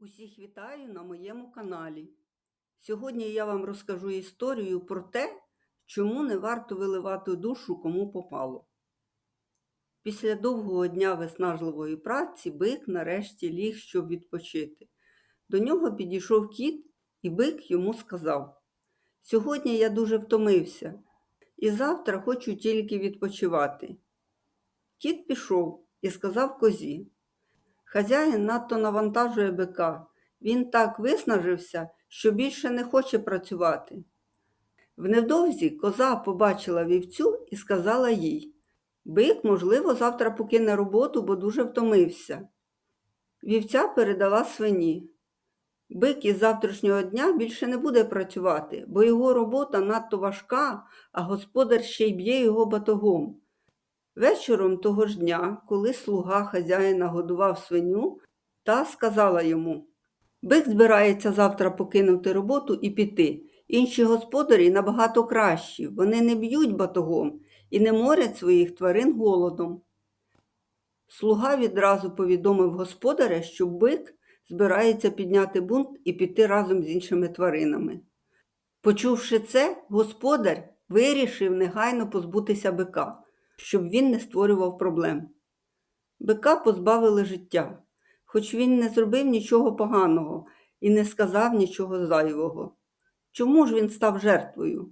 Усіх вітаю на моєму каналі. Сьогодні я вам розкажу історію про те, чому не варто виливати душу кому попало. Після довгого дня виснажливої праці бик нарешті ліг, щоб відпочити. До нього підійшов кіт, і бик йому сказав: Сьогодні я дуже втомився, і завтра хочу тільки відпочивати. Кіт пішов і сказав козі. Хазяїн надто навантажує бика. Він так виснажився, що більше не хоче працювати. Вневдовзі коза побачила вівцю і сказала їй Бик, можливо, завтра покине роботу, бо дуже втомився. Вівця передала свині. Бик із завтрашнього дня більше не буде працювати, бо його робота надто важка, а господар ще й б'є його батогом. Вечором того ж дня, коли слуга хазяїна годував свиню, та сказала йому Бик збирається завтра покинути роботу і піти. Інші господарі набагато кращі, вони не б'ють батогом і не морять своїх тварин голодом. Слуга відразу повідомив господаря, що бик збирається підняти бунт і піти разом з іншими тваринами. Почувши це, господар вирішив негайно позбутися бика, щоб він не створював проблем. Бика позбавили життя, хоч він не зробив нічого поганого і не сказав нічого зайвого. Чому ж він став жертвою?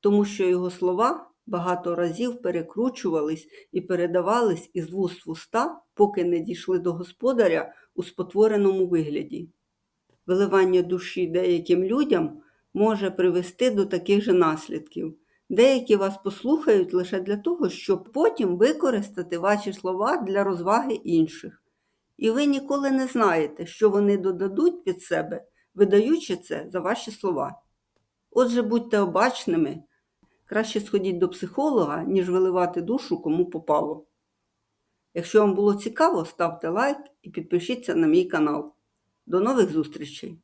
Тому що його слова багато разів перекручувались і передавались із вуст в уста, поки не дійшли до господаря у спотвореному вигляді. Виливання душі деяким людям може привести до таких же наслідків. Деякі вас послухають лише для того, щоб потім використати ваші слова для розваги інших. І ви ніколи не знаєте, що вони додадуть від себе, видаючи це за ваші слова. Отже, будьте обачними, краще сходіть до психолога, ніж виливати душу кому попало. Якщо вам було цікаво, ставте лайк і підпишіться на мій канал. До нових зустрічей!